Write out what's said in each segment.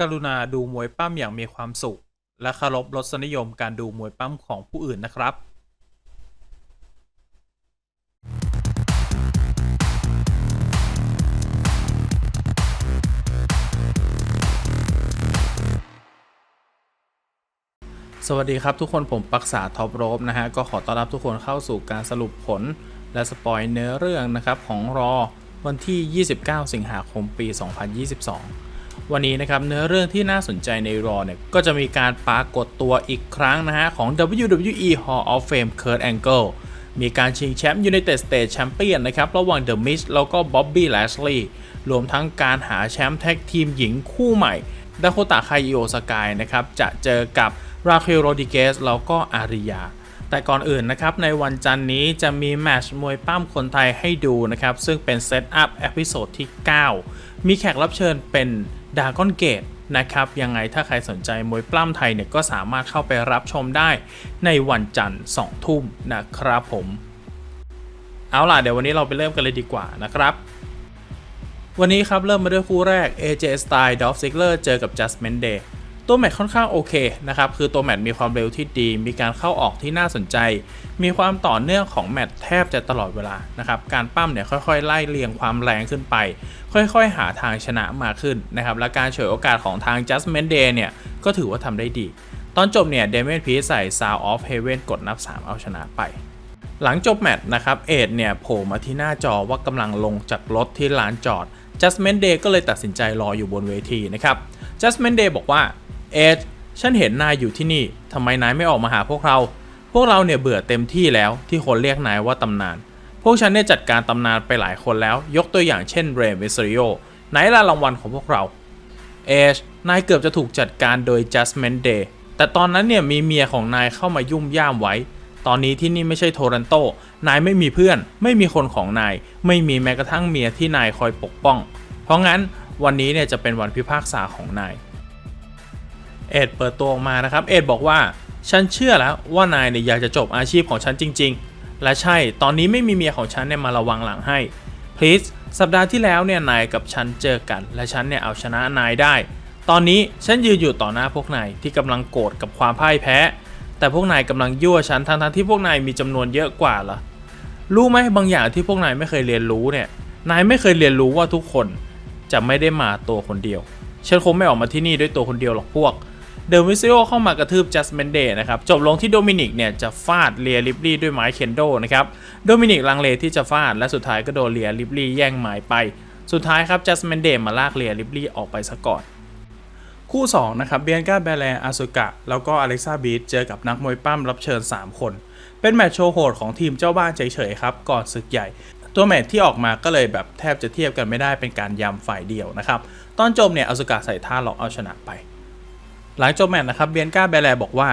กรุณาดูมวยปั้มอย่างมีความสุข และเคารพรสนิยมการดูมวยปั้มของผู้อื่นนะครับสวัสดีครับทุกคนผมปักษาท็อปโรบนะฮะ ก็ขอต้อนรับทุกคนเข้าสู่การสรุปผล และสปอยเนื้อเรื่องนะครับ ของรอวันที่ 29 สิงหาคมปี 2022 วันนี้นะครับเนื้อเรื่องที่น่าสนใจในรอเนี่ยก็จะมีการปรากฏตัวอีกครั้งนะฮะของ WWE Hall of Fame Kurt Angle มีการชิงแชมป์ United States Champion นะครับระหว่าง The Miz แล้วก็ Bobby Lashley รวมทั้งการหาแชมป์แท็กทีมหญิงคู่ใหม่ดาโคตาคายโอสกายนะครับจะเจอกับราเคลโรดิเกสแล้วก็อาริยา แต่ก่อนอื่นนะครับในวันจันนี้จะมีแมชมวยปั้มคนไทยให้ดูนะครับซึ่งเป็นเซตอัพเอพิโซดที่ 9 มีแขกรับเชิญเป็น ดากอนเกตนะครับยังไงถ้าใครสนใจมวยปล้ำไทยเนี่ยก็สามารถเข้าไปรับชมได้ในวันจันทร์2ทุ่มนะครับผม เอาล่ะเดี๋ยววันนี้เราไปเริ่มกันเลยดีกว่านะครับ วันนี้ครับเริ่มมาด้วยคู่แรก AJ Styles Dolph Ziggler เจอกับ Just m e n Day ตัวแมตช์ค่อนข้างโอเคนะครับ คือตัวแมตช์มีความเร็วที่ดี มีการเข้าออกที่น่าสนใจ มีความต่อเนื่องของแมตช์แทบจะตลอดเวลานะครับ การปั้มเนี่ยค่อยๆ ไล่เรียงความแรงขึ้นไป ค่อยๆ หาทางชนะมาขึ้นนะครับ และการเฉวยโอกาสของทาง Judgment Day เนี่ยก็ถือว่าทำได้ดี ตอนจบเนี่ยเดเม n พีใส่ Sound of Heaven กดนับ 3 เอาชนะไปหลังจบแมตช์นะครับ เอ็ดเนี่ยโผล่มาที่หน้าจอว่ากำลังลงจากรถที่ลานจอด Judgment Day ก็เลยตัดสินใจรออยู่บนเวทีนะครับ Judgment Day บอกว่า เอ็ดฉันเห็นนายอยู่ที่นี่ทำไมนายไม่ออกมาหาพวกเรา พวกเราเนี่ยเบื่อเต็มที่แล้วที่คนเรียกนายว่าตำนาน พวกฉันเนี่ยจัดการตำนานไปหลายคนแล้ว ยกตัวอย่างเช่นเรย์มิสริโอไหนล่ะรางวัลของพวกเราเอชนายเกือบจะถูกจัดการโดย Judgment Day แต่ตอนนั้นเนี่ยมีเมียของนายเข้ามายุ่มย่ามไว้ ตอนนี้ที่นี่ไม่ใช่โทรันโต นายไม่มีเพื่อน ไม่มีคนของนาย ไม่มีแม้กระทั่งเมียที่นายคอยปกป้อง เพราะงั้นวันนี้เนี่ยจะเป็นวันพิพากษาของนาย เอ็ดเปิดตัวออกมานะครับ เอ็ดบอกว่า ฉันเชื่อแล้วว่านายเนี่ยอยากจะจบอาชีพของฉันจริง ๆ และใช่ ตอนนี้ไม่มีเมียของฉันเนี่ยมาระวังหลังให้ please สัปดาห์ที่แล้วเนี่ยนายกับฉันเจอกัน และฉันเนี่ยเอาชนะนายได้ ตอนนี้ฉันยืนอยู่ต่อหน้าพวกนายที่กำลังโกรธกับความพ่ายแพ้ แต่พวกนายกำลังยั่วฉันทั้งๆที่พวกนายมีจำนวนเยอะกว่าล่ะรู้ไหมบางอย่างที่พวกนายไม่เคยเรียนรู้เนี่ย นายไม่เคยเรียนรู้ว่าทุกคนจะไม่ได้มาตัวคนเดียวฉันคงไม่ออกมาที่นี่ด้วยตัวคนเดียวหรอกพวก เดอะวิซิโอเข้ามากระทืบจัส m มนเดย์นะครับ จบลงที่โดมินิกเนี่ยจะฟาดเลียลิปลี่ด้วยไม้เคนโดนะครับ โดมินิกลังเลที่จะฟาด และสุดท้ายก็โดนเลียลิปลี่แย่งไม้ไป สุดท้ายครับจัส m มนเดย์มาลากเลียลิปลี่ออกไปซะก่อนคู่ 2 นะครับเบียนกาแบแลอาสุกะ แล้วก็อเล็กซาบีทเจอกับนักมวยปั้มรับเชิญ 3 คน เป็นแมตช์โชว์โหดของทีมเจ้าบ้านเฉยๆครับ ก่อนศึกใหญ่ ตัวแมตช์ที่ออกมาก็เลยแบบแทบจะเทียบกันไม่ได้เป็นการยำฝ่ายเดียวนะครับ ตอนจบเนี่ยอาสุกะใส่ท่าหลอกเอาชนะไป หลังจบแมตช์นะครับเบียนกาแบแลบอกว่า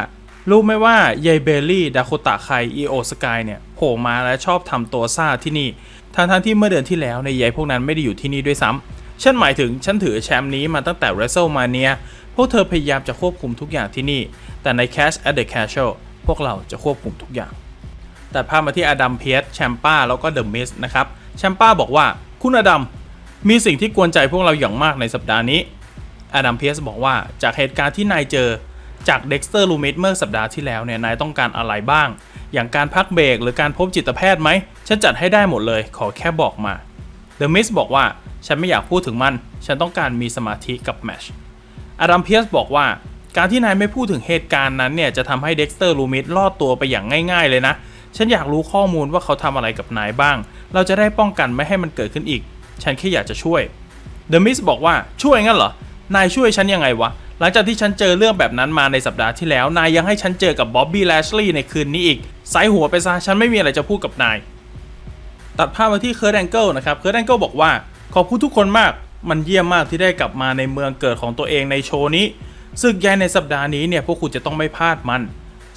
รู้ไหมว่ายายเบลลี่ดาโคตะไคอีโอสกายเนี่ยโผล่มาและชอบทำตัวซ่าที่นี่ทั้งๆที่เมื่อเดือนที่แล้วในยายพวกนั้นไม่ได้อยู่ที่นี่ด้วยซ้ำฉันหมายถึงฉันถือแชมป์นี้มาตั้งแต่ WrestleMania พวกเธอพยายามจะควบคุมทุกอย่างที่นี่ แต่ใน Cash at the Castle พวกเราจะควบคุมทุกอย่าง แต่พามาที่อดัมเพียสแชมป้าแล้วก็เดอะมิสนะครับ แชมป้าบอกว่าคุณอดัมมีสิ่งที่กวนใจพวกเราอย่างมากในสัปดาห์นี้ อดัมเพียสบอกว่าจากเหตุการณ์ที่นายเจอจากเด็กสเตอร์ลูเมิสเมื่อสัปดาห์ที่แล้วเนี่ยนายต้องการอะไรบ้าง อย่างการพักเบรกหรือการพบจิตแพทย์ไหมฉันจัดให้ได้หมดเลย ขอแค่บอกมาเดอะมิสบอกว่าฉันไม่อยากพูดถึงมัน ฉันต้องการมีสมาธิกับแมชอดัมเพียสบอกว่าการที่นายไม่พูดถึงเหตุการณ์นั้นเนี่ยจะทำให้เด็กสเตอร์ลูมิสรอดตัวไปอย่างง่าย ๆ เลยนะ ฉันอยากรู้ข้อมูลว่าเขาทำอะไรกับนายบ้าง เราจะได้ป้องกันไม่ให้มันเกิดขึ้นอีก ฉันแค่อยากจะช่วยเดอะมิสบอกว่าช่วยงั้นเหรอ นายช่วยฉันยังไงวะ หลังจากที่ฉันเจอเรื่องแบบนั้นมาในสัปดาห์ที่แล้ว นายยังให้ฉันเจอกับบ๊อบบี้แลชลีย์ในคืนนี้อีกใส่หัวไปซะฉันไม่มีอะไรจะพูดกับนาย ตัดภาพมาที่เคิร์ดแองเกิลนะครับ เคิร์ดแองเกิลบอกว่า ขอบคุณทุกคนมาก มันเยี่ยมมากที่ได้กลับมาในเมืองเกิดของตัวเองในโชว์นี้ศึกใหญ่ในสัปดาห์นี้เนี่ยพวกคุณจะต้องไม่พลาดมัน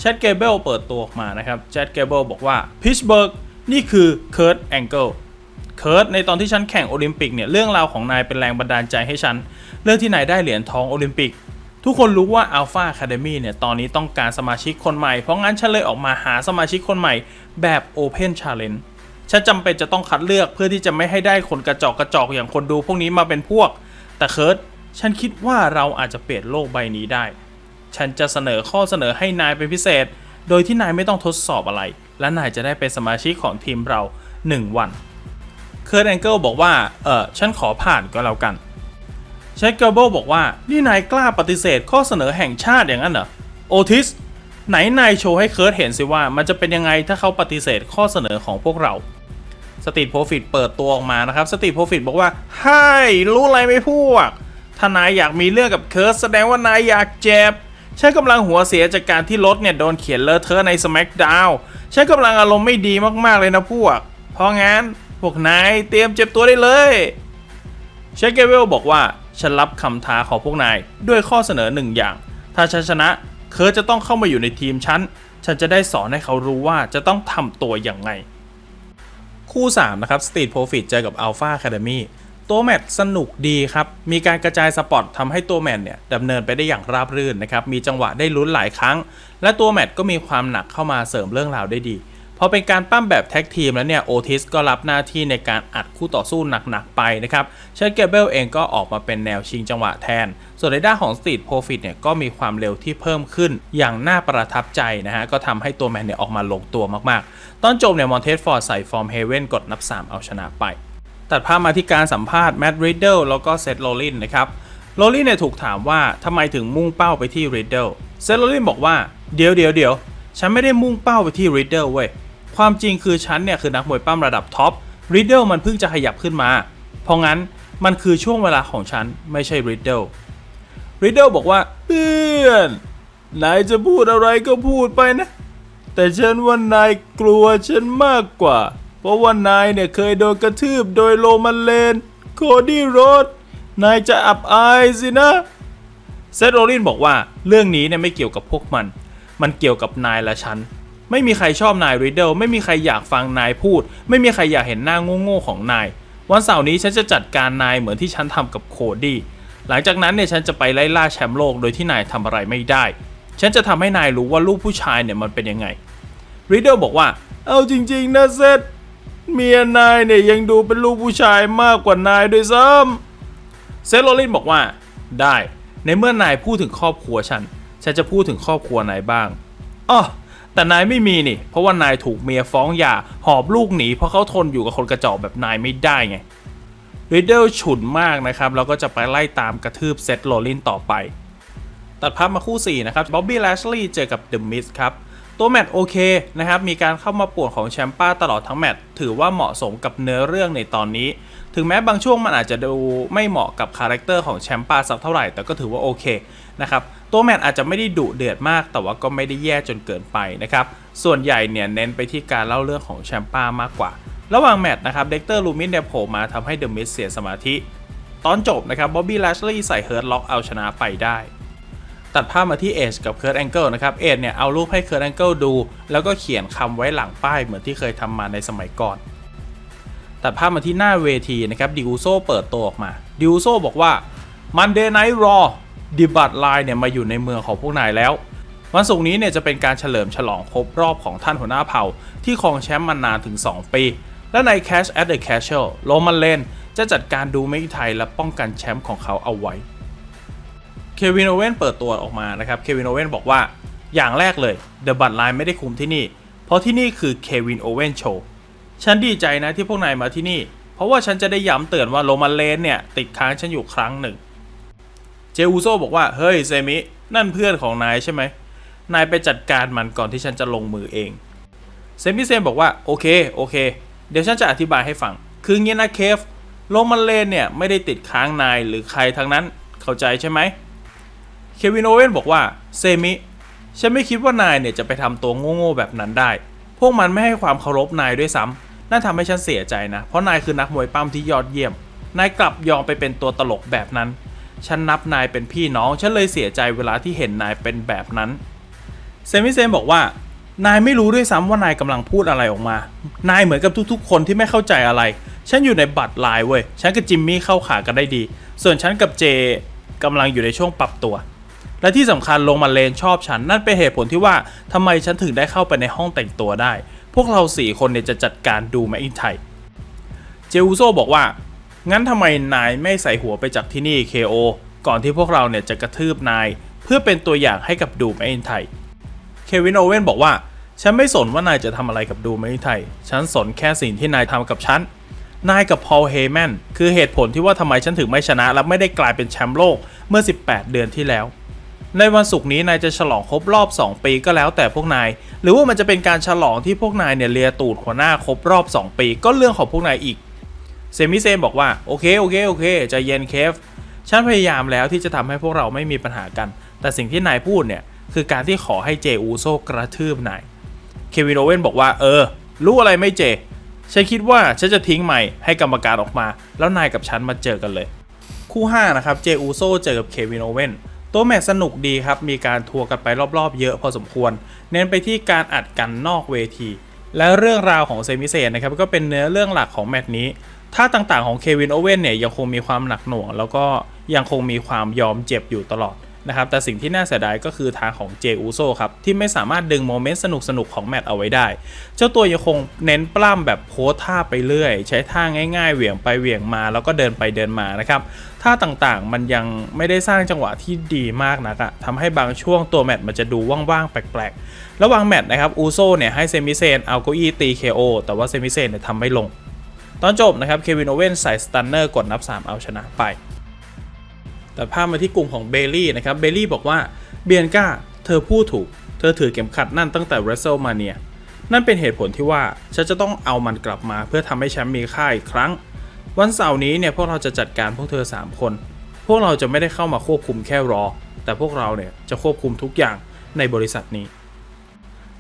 แชดเกเบิลเปิดตัวออกมานะครับแชดเกเบิลบอกว่าพิชเบิร์กนี่คือเคิร์ดแองเกิล เคิร์ตในตอนที่ฉันแข่งโอลิมปิกเนี่ยเรื่องราวของนายเป็นแรงบันดาลใจให้ฉัน เรื่องที่นายได้เหรียญทองโอลิมปิก ทุกคนรู้ว่า Alpha Academy เนี่ยตอนนี้ต้องการสมาชิกคนใหม่ เพราะงั้นฉันเลยออกมาหาสมาชิกคนใหม่แบบ Open Challenge ฉันจำเป็นจะต้องคัดเลือกเพื่อที่จะไม่ให้ได้คนกระจอกกระจอกอย่างคนดูพวกนี้มาเป็นพวก แต่เคิร์ตฉันคิดว่าเราอาจจะเปลี่ยนโลกใบนี้ได้ ฉันจะเสนอข้อเสนอให้นายเป็นพิเศษ โดยที่นายไม่ต้องทดสอบอะไร และนายจะได้เป็นสมาชิกของทีมเรา 1 วัน เคิร์ a แองเกิลบอกว่า เออฉันขอผ่านก็แล้วกันเชคเกอร์เบิลบอกว่า นี่นายกล้าปฏิเสธข้อเสนอแห่งชาติอย่างนั้นเหรอ โอทิส ไหนนายโชว์ให้เคิร์ดเห็นสิว่ามันจะเป็นยังไงถ้าเขาปฏิเสธข้อเสนอของพวกเราสตีทโปรฟิตเปิดตัวออกมานะครับสตีทโปรฟิตบอกว่าใช่รู้อะไรไหมพวก ถ้านายอยากมีเรื่องกับเคิร์ดแสดงว่านายอยากเจ็บฉันกำลังหัวเสียจากการที่รถเนี่ยโดนเขียนเลอะเทอะใน SmackDown ฉันกำลังอารมณ์ไม่ดีมากๆเลยนะพวก เพราะงั้น พวกนายเตรียมเจ็บตัวได้เลยเชคเกเวลบอกว่าฉันรับคำท้าของพวกนายด้วยข้อเสนอหนึ่งอย่าง ถ้าฉันชนะเคิร์จะต้องเข้ามาอยู่ในทีมฉัน ฉันจะได้สอนให้เขารู้ว่าจะต้องทำตัวอย่างไง คู่ 3 นะครับ Street Profit เจอกับ Alpha Academy ตัวแมตช์สนุกดีครับ มีการกระจายสปอตทำให้ตัวแมตช์เนี่ยดำเนินไปได้อย่างราบรื่นนะครับ มีจังหวะได้ลุ้นหลายครั้ง และตัวแมตช์ก็มีความหนักเข้ามาเสริมเรื่องราวได้ดี พอเป็นการปั้มแบบแท็กทีมแล้วเนี่ยโอทิสก็รับหน้าที่ในการอัดคู่ต่อสู้หนักๆไปนะครับเชคเกเบลเองก็ออกมาเป็นแนวชิงจังหวะแทน ส่วนในด้านของ Street Profit เนี่ยก็มีความเร็วที่เพิ่มขึ้นอย่างน่าประทับใจนะฮะก็ทำให้ตัวแมนเนี่ยออกมาลงตัวมากๆ ตอนจบเนี่ยมอนเทสฟอร์ดใส่ฟอร์มเฮเว่นกดนับ 3 เอาชนะไป ตัดภาพมาที่การสัมภาษณ์แมดริดเดิลแล้วก็เซธโรลินนะครับโรลินเนี่ยถูกถามว่าทำไมถึงมุ่งเป้าไปที่ริดเดิลเซธโรลินบอกว่าเดี๋ยวเดี๋ยวเดี๋ยวฉันไม่ได้มุ่งเป้าไปที่ริดเดิลเว้ย ความจริงคือฉันเนี่ยคือนักมวยปั้มระดับท็อปริดเดิลมันเพิ่งจะขยับขึ้นมา เพราะงั้นมันคือช่วงเวลาของฉันไม่ใช่ริดเดิลริดเดิลบอกว่าเพื่อนนายจะพูดอะไรก็พูดไปนะ แต่ฉันว่านายกลัวฉันมากกว่า เพราะว่านายเนี่ยเคยโดนกระทืบโดยโรมันเลนโคดี้โรดนายจะอับอายสินะเซธโรลินบอกว่าเรื่องนี้เนี่ยไม่เกี่ยวกับพวกมัน มันเกี่ยวกับนายและฉัน ไม่มีใครชอบนายริดเดิลไม่มีใครอยากฟังนายพูด ไม่มีใครอยากเห็นหน้าโง่ๆของนาย วันเสาร์นี้ฉันจะจัดการนายเหมือนที่ฉันทำกับโคดี้หลังจากนั้นเนี่ยฉันจะไปไล่ล่าแชมป์โลกโดยที่นายทำอะไรไม่ได้ ฉันจะทำให้นายรู้ว่าลูกผู้ชายเนี่ยมันเป็นยังไงริดเดิลบอกว่า เอาจริงๆนะเซธเมียนายเนี่ยยังดูเป็นลูกผู้ชายมากกว่านายด้วยซ้ำเซธโรลินบอกว่า ได้ในเมื่อนายพูดถึงครอบครัวฉัน ฉันจะพูดถึงครอบครัวนายบ้างอ๋อ แต่นายไม่มีนี่ เพราะว่านายถูกเมียฟ้องหย่าหอบลูกหนีเพราะเขาทนอยู่กับคนกระจอกแบบนายไม่ได้ไงริดเดิลฉุนมากนะครับแล้วก็จะไปไล่ตามกระทืบเซธโรลินต่อไป ตัดภาพมาคู่ 4 นะครับบ๊อบบี้แลชลีย์เจอกับเดอะมิสครับตัวแมตช์โอเคนะครับ มีการเข้ามาป่วนของแชมป้าตลอดทั้งแมตช์ถือว่าเหมาะสมกับเนื้อเรื่องในตอนนี้ ถึงแม้บางช่วงมันอาจจะดูไม่เหมาะกับคาแรคเตอร์ของแชมป้าสักเท่าไหร่ แต่ก็ถือว่าโอเคนะครับ ตัวแมตช์อาจจะไม่ได้ดุเดือดมาก แต่ว่าก็ไม่ได้แย่จนเกินไปนะครับ ส่วนใหญ่เนี่ยเน้นไปที่การเล่าเรื่องของแชมป้ามากกว่า ระหว่างแมตช์นะครับเด็กเตอร์ลูมินเนี่ยโผล่มาทำให้เดอะมิสเสียสมาธิ ตอนจบนะครับบ๊อบบี้แลชลีย์ใส่เฮิร์ตล็อกเอาชนะไปได้ตัดภาพมาที่เอชกับเคิร์ a แองเกิลนะครับ เอชเนี่ยเอารูปให้เคิร์ a แองเกิลดู แล้วก็เขียนคำไว้หลังป้ายเหมือนที่เคยทำมาในสมัยก่อน ตัดภาพมาที่หน้าเวทีนะครับ ดิวโซเปิดตัวออกมา ดิวโซบอกว่า Monday Night Raw ดิบัตไลน์เนี่ยมาอยู่ในเมืองของพวกนายแล้ว วันศุกร์นี้เนี่ยจะเป็นการเฉลิมฉลองครบรอบของท่านหัวหน้าเผ่า ที่ครองแชมป์มานานถึง 2 ปี และใน Cash at the Castle โรมันเลนจะจัดการดูไม่ไทยและป้องกันแชมป์ของเขาเอาไว้เควินโอเวนเปิดตัวออกมานะครับเควินโอเวนบอกว่าอย่างแรกเลยเดอะบัตไลน์ไม่ได้คุมที่นี่ เพราะที่นี่คือเควินโอเวนโชว์ฉันดีใจนะที่พวกนายมาที่นี่ เพราะว่าฉันจะได้ย้ำเตือนว่าโรมันเลนเนี่ยติดค้างฉันอยู่ครั้งหนึ่ง เจอูโซบอกว่า เฮ้ยเซมิ นั่นเพื่อนของนายใช่ไหม นายไปจัดการมันก่อนที่ฉันจะลงมือเอง เซมิเซมบอกว่า โอเค โอเค เดี๋ยวฉันจะอธิบายให้ฟัง คืองี้นะเคฟโรมันเลนเนี่ย ไม่ได้ติดค้างนายหรือใครทั้งนั้น เข้าใจใช่ไหม เควินโอเว่นบอกว่า เซมิ ฉันไม่คิดว่านายเนี่ยจะไปทำตัวโง่ๆแบบนั้นได้ พวกมันไม่ให้ความเคารพนายด้วยซ้ำน่าทำให้ฉันเสียใจนะ เพราะนายคือนักมวยปั้มที่ยอดเยี่ยม นายกลับยอมไปเป็นตัวตลกแบบนั้น ฉันนับนายเป็นพี่น้อง ฉันเลยเสียใจเวลาที่เห็นนายเป็นแบบนั้น เซมิเซมบอกว่า นายไม่รู้ด้วยซ้ำว่านายกำลังพูดอะไรออกมา นายเหมือนกับทุกๆ คนที่ไม่เข้าใจอะไร ฉันอยู่ในบัตรไลน์เว้ย ฉันกับจิมมี่เข้าขากันได้ดี ส่วนฉันกับเจกำลังอยู่ในช่วงปรับตัว และที่สำคัญลงมาเลนชอบฉัน นั่นเป็นเหตุผลที่ว่าทำไมฉันถึงได้เข้าไปในห้องแต่งตัวได้ พวกเราสี่คนเนี่ยจะจัดการดูแมอินไทย เจอูโซบอกว่า งั้นทำไมนายไม่ใส่หัวไปจากที่นี่ KO ก่อนที่พวกเราเนี่ยจะกระทืบนาย เพื่อเป็นตัวอย่างให้กับดูมเอนไทยเควินโอเว่นบอกว่า ฉันไม่สนว่านายจะทำอะไรกับดูมเอนไทย ฉันสนแค่สิ่งที่นายทำกับฉัน นายกับพอลเฮแมนคือเหตุผลที่ว่าทำไมฉันถึงไม่ชนะ และไม่ได้กลายเป็นแชมป์โลกเมื่อ 18 เดือนที่แล้ว ในวันศุกร์นี้นายจะฉลองครบรอบ 2 ปีก็แล้วแต่พวกนาย หรือว่ามันจะเป็นการฉลองที่พวกนายเนี่ยเลียตูดหัวหน้าครบรอบ 2 ปี ก็เรื่องของพวกนายอีก เซมิเซนบอกว่า โอเค โอเค โอเคใจเย็นเคฟ ฉันพยายามแล้วที่จะทำให้พวกเราไม่มีปัญหากัน แต่สิ่งที่นายพูดเนี่ย คือการที่ขอให้เจอูโซกระทืบนาย เควินโอเวนบอกว่า เออ รู้อะไรไม่เจ ฉันคิดว่าฉันจะทิ้งใหม่ให้กรรมการออกมา แล้วนายกับฉันมาเจอกันเลย คู่ 5 นะครับ เจอูโซเจอกับเควินโอเวนตัวแมตช์สนุกดีครับ มีการทัวร์กันไปรอบๆ เยอะพอสมควร เน้นไปที่การอัดกันนอกเวที และเรื่องราวของเซมิเซนนะครับก็เป็นเนื้อเรื่องหลักของแมตช์นี้ ท่าต่างๆของเควินโอเว่นเนี่ยยังคงมีความหนักหน่วง แล้วก็ยังคงมีความยอมเจ็บอยู่ตลอดนะครับแต่สิ่งที่น่าเสียดายก็คือทางของเจอูโซครับที่ไม่สามารถดึงโมเมนต์สนุกๆ ของแมตช์เอาไว้ได้ เจ้าตัวยังคงเน้นปล้ำแบบโพสท่าไปเรื่อย ใช้ท่าง่ายๆ เหวี่ยงไปเหวี่ยงมา แล้วก็เดินไปเดินมานะครับท่าต่างๆมันยังไม่ได้สร้างจังหวะที่ดีมากนักอะทำให้บางช่วงตัวแมตช์มันจะดูว่างๆ แปลกๆ ระหว่างแมตช์นะครับอูโซเนี่ยให้เซมิเซนเอาเก้าอี้ตี KO แต่ว่าเซมิเซนเนี่ยทำไม่ลง ตอนจบนะครับเควินโอเว่นใส่สตันเนอร์กดนับ 3 เอาชนะไป แต่ภาพมาที่กลุ่มของเบลลี่นะครับเบลลี่บอกว่าเบียนก้าเธอพูดถูก เธอถือเข็มขัดนั่นตั้งแต่ WrestleMania นั่นเป็นเหตุผลที่ว่าฉันจะต้องเอามันกลับมาเพื่อทำให้แชมป์มีค่าอีกครั้ง วันเสาร์นี้เนี่ยพวกเราจะจัดการพวกเธอ 3 คน พวกเราจะไม่ได้เข้ามาควบคุมแค่รอ แต่พวกเราเนี่ยจะควบคุมทุกอย่างในบริษัทนี้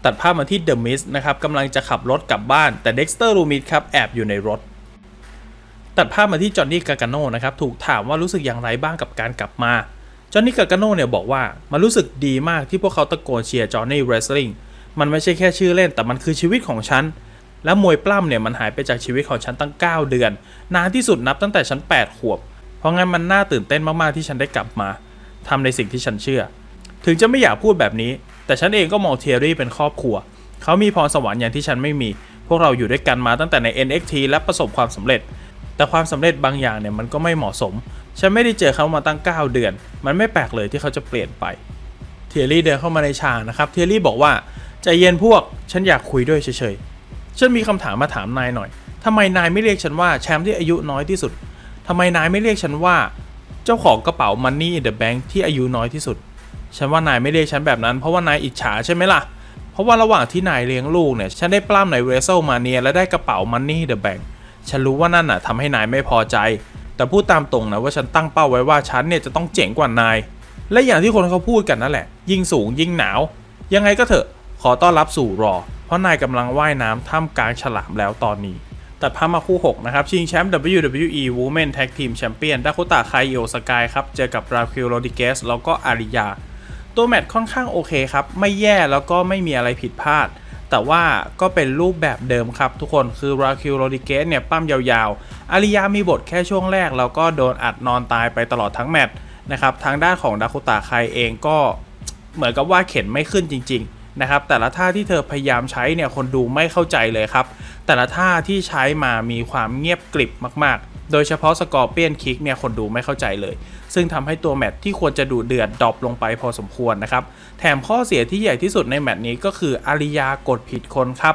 ตัดภาพมาที่เดอะมิสนะครับกำลังจะขับรถกลับบ้านแต่เด็กสเตอร์ลูมิดครับแอบอยู่ในรถ ตัดภาพมาที่จอห์นนี่กา a โนนะครับถูกถามว่ารู้สึกอย่างไรบ้างกับการกลับมาจอห์นนี่กา a โนเนี่ยบอกว่ามันรู้สึกดีมากที่พวกเขาตะโกนเชียร์จอห์นนี่เรสลิงมันไม่ใช่แค่ชื่อเล่นแต่มันคือชีวิตของฉัน และมวยปล้ำเนี่ยมันหายไปจากชีวิตของฉันตั้ง 9 เดือน นานที่สุดนับตั้งแต่ฉัน 8 ขวบ เพราะงั้นมันน่าตื่นเต้นมากๆที่ฉันได้กลับมาทำในสิ่งที่ฉันเชื่อ ถึงจะไม่อยากพูดแบบนี้ แต่ฉันเองก็มองเทียรี่เป็นครอบครัว เขามีพรสวรรค์อย่างที่ฉันไม่มี พวกเราอยู่ด้วยกันมาตั้งแต่ใน NXT และประสบความสำเร็จ แต่ความสำเร็จบางอย่างเนี่ยมันก็ไม่เหมาะสม ฉันไม่ได้เจอเขามาตั้ง 9 เดือน มันไม่แปลกเลยที่เขาจะเปลี่ยนไป เทียรี่เดินเข้ามาในฉากนะครับ เทียรี่บอกว่าใจเย็นพวก ฉันอยากคุยด้วยเฉยๆ ฉันมีคำถามมาถามนายหน่อยทำไมนายไม่เรียกฉันว่าแชมป์ที่อายุน้อยที่สุดทำไมนายไม่เรียกฉันว่า เจ้าของกระเป๋า Money in the Bank ที่อายุน้อยที่สุด ฉันว่านายไม่เรียกฉันแบบนั้น เพราะว่านายอิจฉาใช่ไหมล่ะ เพราะว่าระหว่างที่นายเลี้ยงลูกเนี่ย ฉันได้ปล้ำในเรเซลมาเนียและได้กระเป๋า Money in the Bank ฉันรู้ว่านั่นน่ะทำให้นายไม่พอใจ แต่พูดตามตรงนะว่าฉันตั้งเป้าไว้ว่าฉันเนี่ยจะต้องเจ๋งกว่านาย และอย่างที่คนเขาพูดกันนั่นแหละ ยิ่งสูงยิ่งหนาว ยังไงก็เถอะ ขอต้อนรับสู่รอ เพราะนายกำลังว่ายน้ำท่ามกลางฉลามแล้วตอนนี้ตัดภาพมาคู่ 6 นะครับ ชิงแชมป์ WWE Women Tag Team Champion ดาโคตาไคโอสกายครับ เจอกับราคิลโรดิเกสแล้วก็อาริยา ตัวแมตช์ค่อนข้างโอเคครับ ไม่แย่แล้วก็ไม่มีอะไรผิดพลาด แต่ว่าก็เป็นรูปแบบเดิมครับทุกคนคือราคิลโรดิเกสเนี่ยปั้มยาวๆอาริยามีบทแค่ช่วงแรก แล้วก็โดนอัดนอนตายไปตลอดทั้งแมตช์นะครับทางด้านของดาโคตาไคเองก็เหมือนกับว่าเข็นไม่ขึ้นจริงๆนะครับแต่ละท่าที่เธอพยายามใช้เนี่ยคนดูไม่เข้าใจเลยครับแต่ละท่าที่ใช้มามีความเงียบกริบมากๆ โดยเฉพาะสกอร์เปียนคิกเนี่ยคนดูไม่เข้าใจเลย ซึ่งทำให้ตัวแมตช์ที่ควรจะดูเดือดดรอปลงไปพอสมควรนะครับ แถมข้อเสียที่ใหญ่ที่สุดในแมตช์นี้ก็คืออาริยากดผิดคนครับ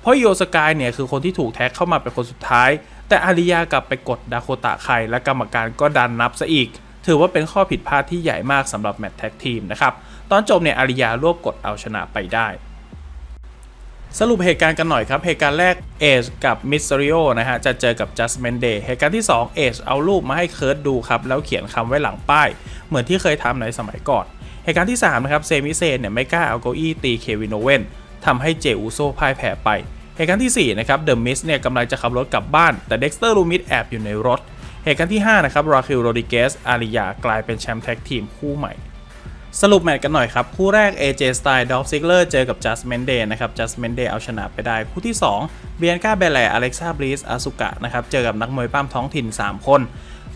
เพราะโยสกายเนี่ยคือคนที่ถูกแท็กเข้ามาเป็นคนสุดท้าย แต่อาริยากลับไปกดดาโคตะไคและกรรมการก็ดันนับซะอีก ถือว่าเป็นข้อผิดพลาดที่ใหญ่มากสำหรับแมตช์แท็กทีมนะครับ ตอนจบเนี่ยอาริยารวบกดเอาชนะไปได้ สรุปเหตุการณ์กันหน่อยครับ เหตุการณ์แรกเอชกับมิสซิริโอนะฮะ จะเจอกับจัส m มนเดย์เหตุการณ์ที่2เอชเอารูปมาให้เคิร์ดดูครับ แล้วเขียนคำไว้หลังป้าย เหมือนที่เคยทำในสมัยก่อน เหตุการณ์ที่ 3 นะครับ เซมิเซนเนี่ยไม่กล้าเอาเก้าอี้ตีเควินโอเวนทำให้เจอูโซพ่ายแพ้ไป เหตุการณ์ที่ 4 นะครับเดอะมิสเนี่ยกำลังจะขับรถกลับบ้าน แต่เด็กสเตอร์ลูมิดแอบอยู่ในรถ เหตุการณ์ที่5นะครับราคิลโรดิเกสอาริยากลายเป็นแชมป์แท็กทีมคู่ใหม่ สรุปแมตช์กันหน่อยครับ คู่แรก AJ Styles Dolph Ziggler เจอกับ Just Mende นะครับ Just Mende เอาชนะไปได้ คู่ที่2เบียนกาเบลแลอเล็กซ่าบลิสอาสุกะนะครับ เจอกับนักมวยปั้มท้องถิ่น 3 คน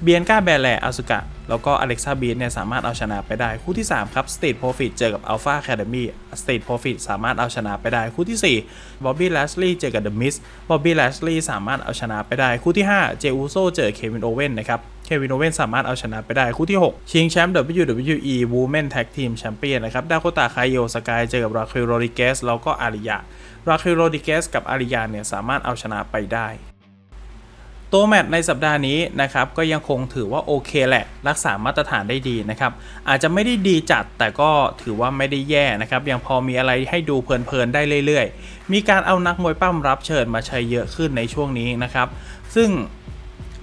เบียนกาเบลแลอาสุกะ แล้วก็อเล็กซ่าบลิสเนี่ยสามารถเอาชนะไปได้ คู่ที่ 3 ครับ Street Profit เจอกับ Alpha Academy Street Profit สามารถเอาชนะไปได้ คู่ที่ 4 Bobby Lashley เจอกับ The Miz Bobby Lashley สามารถเอาชนะไปได้ คู่ที่5เจอูโซเจอเควินโอเว่นนะครับ เควินโอเวนสามารถเอาชนะไปได้คู่ที่ 6 ชิงแชมป์ WWE Women Tag Team Champion นะครับดาโคตาคายโยสกายเจอกับราคิโรดิเกสแล้วก็อาริยาราคิโรดิเกสกับอาริยาเนี่ยสามารถเอาชนะไปได้ ตัวแมตช์ในสัปดาห์นี้นะครับก็ยังคงถือว่าโอเคแหละ รักษามาตรฐานได้ดีนะครับ อาจจะไม่ได้ดีจัดแต่ก็ถือว่าไม่ได้แย่นะครับ ยังพอมีอะไรให้ดูเพลินๆได้เรื่อยๆ มีการเอานักมวยปั้มรับเชิญมาใช้เยอะขึ้นในช่วงนี้นะครับ ซึ่ง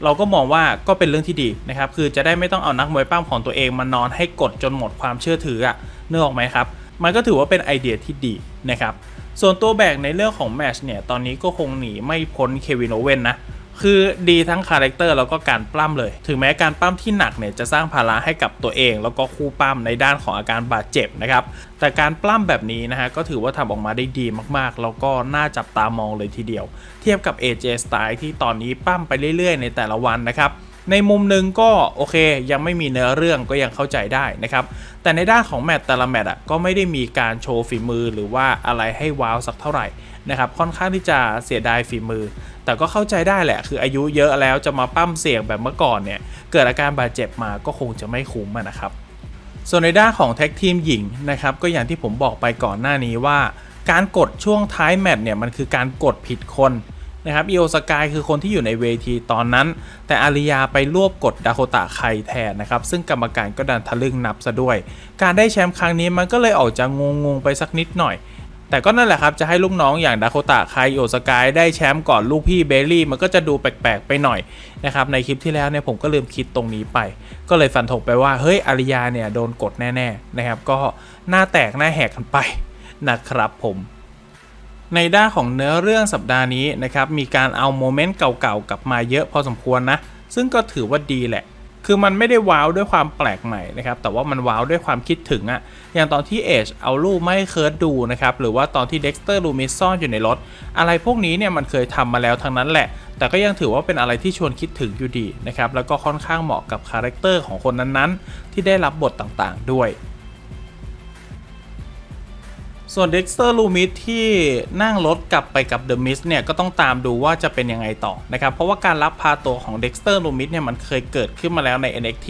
เราก็มองว่าก็เป็นเรื่องที่ดีนะครับ คือจะได้ไม่ต้องเอานักมวยปั้มของตัวเองมานอนให้กดจนหมดความเชื่อถืออะเนื้อออกไหมครับ มันก็ถือว่าเป็นไอเดียที่ดีนะครับ ส่วนตัวแบกในเรื่องของแมชเนี่ย ตอนนี้ก็คงหนีไม่พ้นเควินโอเว่นนะ คือดีทั้งคาแรคเตอร์แล้วก็การปล้ำเลย ถึงแม้การปล้ำที่หนักเนี่ยจะสร้างภาระให้กับตัวเอง แล้วก็คู่ปล้ำในด้านของอาการบาดเจ็บนะครับ แต่การปล้ำแบบนี้นะฮะก็ถือว่าทำออกมาได้ดีมากๆ แล้วก็น่าจับตามองเลยทีเดียว เทียบกับ AJ Style ที่ตอนนี้ปล้ำไปเรื่อยๆ ในแต่ละวันนะครับในมุมหนึ่งก็โอเคยังไม่มีเนื้อเรื่องก็ยังเข้าใจได้นะครับ แต่ในด้านของแมตต์แต่ละแมตต์อะก็ไม่ได้มีการโชว์ฝีมือหรือว่าอะไรให้ว้าวสักเท่าไหร่ นะครับค่อนข้างที่จะเสียดายฝีมือ แต่ก็เข้าใจได้แหละ คืออายุเยอะแล้วจะมาปั้มเสี่ยงแบบเมื่อก่อนเนี่ยเกิดอาการบาดเจ็บมาก็คงจะไม่คุ้มนะครับส่วนในด้านของแท็กทีมหญิงนะครับก็อย่างที่ผมบอกไปก่อนหน้านี้ว่า การกดช่วงท้ายแมตช์เนี่ยมันคือการกดผิดคนนะครับอีโอสกายคือคนที่อยู่ในเวทีตอนนั้น แต่อาริยาไปรวบกดดาโคตะไคแทนนะครับ ซึ่งกรรมการก็ดันทะลึ่งนับซะด้วย การได้แชมป์ครั้งนี้มันก็เลยออกจะงงๆไปสักนิดหน่อย แต่ก็นั่นแหละครับ จะให้ลูกน้องอย่างดาโคตะไคโอสกายได้แชมป์ก่อนลูกพี่เบลลี่ มันก็จะดูแปลกๆไปหน่อยนะครับในคลิปที่แล้วเนี่ยผมก็ลืมคิดตรงนี้ไป ก็เลยฟันธงไปว่าเฮ้ยอาริยาเนี่ยโดนกดแน่ๆนะครับก็หน้าแตกหน้าแหกกันไปนะครับผมในด้านของเนื้อเรื่องสัปดาห์นี้นะครับมีการเอาโมเมนต์เก่าๆกลับมาเยอะพอสมควรนะ ซึ่งก็ถือว่าดีแหละ คือมันไม่ได้ว้าวด้วยความแปลกใหม่นะครับแต่ว่ามันว้าวด้วยความคิดถึงอะอย่างตอนที่เอชเอารูปไม่เคิร์ดดูนะครับหรือว่าตอนที่เด็กสเตอร์ลูมิสซ่อนอยู่ในรถ อะไรพวกนี้เนี่ยมันเคยทำมาแล้วทั้งนั้นแหละ แต่ก็ยังถือว่าเป็นอะไรที่ชวนคิดถึงอยู่ดีนะครับแล้วก็ค่อนข้างเหมาะกับคาแรคเตอร์ของคนนั้นๆ ที่ได้รับบทต่างๆ ด้วย ส่วน Dexter Lumis ที่นั่งรถกลับไปกับ The Mist เนี่ยก็ต้องตามดูว่าจะเป็นยังไงต่อนะครับ เพราะว่าการลักพาตัวของ Dexter Lumis เนี่ยมันเคยเกิดขึ้นมาแล้วใน NXT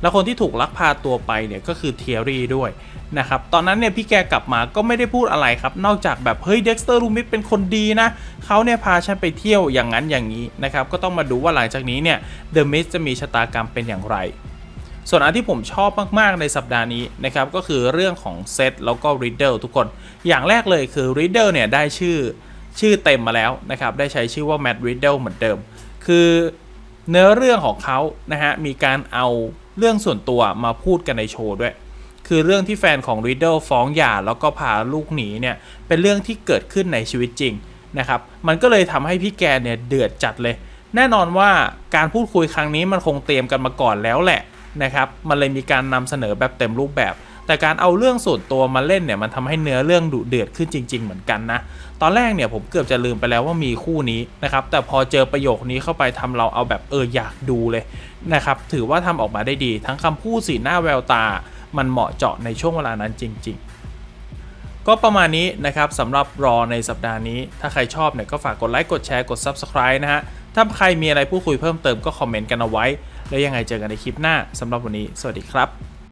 แล้วคนที่ถูกลักพาตัวไปเนี่ยก็คือ Thierry ด้วยนะครับตอนนั้นเนี่ยพี่แกกลับมาก็ไม่ได้พูดอะไรครับ นอกจากแบบเฮ้ย Dexter Lumis เป็นคนดีนะเขาเนี่ยพาฉันไปเที่ยวอย่างนั้นอย่างนี้นะครับก็ต้องมาดูว่าหลังจากนี้เนี่ย The Mist จะมีชะตากรรมเป็นอย่างไร ส่วนอันที่ผมชอบมาก ๆ ในสัปดาห์นี้นะครับก็คือเรื่องของเซตแล้วก็ริดเดิลทุกคน อย่างแรกเลยคือริดเดิลเนี่ยได้ชื่อชื่อเต็มมาแล้วนะครับได้ใช้ชื่อว่าแม t ริดเดิลเหมือนเดิม คือเนื้อเรื่องของเขานะฮะมีการเอาเรื่องส่วนตัวมาพูดกันในโชว์ด้วย คือเรื่องที่แฟนของริดเดิลฟ้องหย่าแล้วก็พาลูกหนีเนี่ยเป็นเรื่องที่เกิดขึ้นในชีวิตจริงนะครับมันก็เลยทำให้พี่แกเนี่ยเดือดจัดเลย แน่นอนว่าการพูดคุยครั้งนี้มันคงเตรียมกันมาก่อนแล้วแหละ นะครับมันเลยมีการนำเสนอแบบเต็มรูปแบบ แต่การเอาเรื่องส่วนตัวมาเล่นเนี่ยมันทำให้เนื้อเรื่องดุเดือดขึ้นจริง ๆ เหมือนกันนะตอนแรกเนี่ยผมเกือบจะลืมไปแล้วว่ามีคู่นี้นะครับแต่พอเจอประโยคนี้เข้าไปทำเราเอาแบบเอออยากดูเลยนะครับถือว่าทำออกมาได้ดีทั้งคำพูดสีหน้าแววตา มันเหมาะเจาะในช่วงเวลานั้นจริง ๆก็ประมาณนี้นะครับสำหรับรอในสัปดาห์นี้ ถ้าใครชอบเนี่ยก็ฝากกดไลค์กดแชร์กด Subscribe นะฮะ ถ้าใครมีอะไรพูดคุยเพิ่มเติมก็คอมเมนต์กันเอาไว้ แล้วยังไงเจอกันในคลิปหน้าสำหรับวันนี้ สวัสดีครับ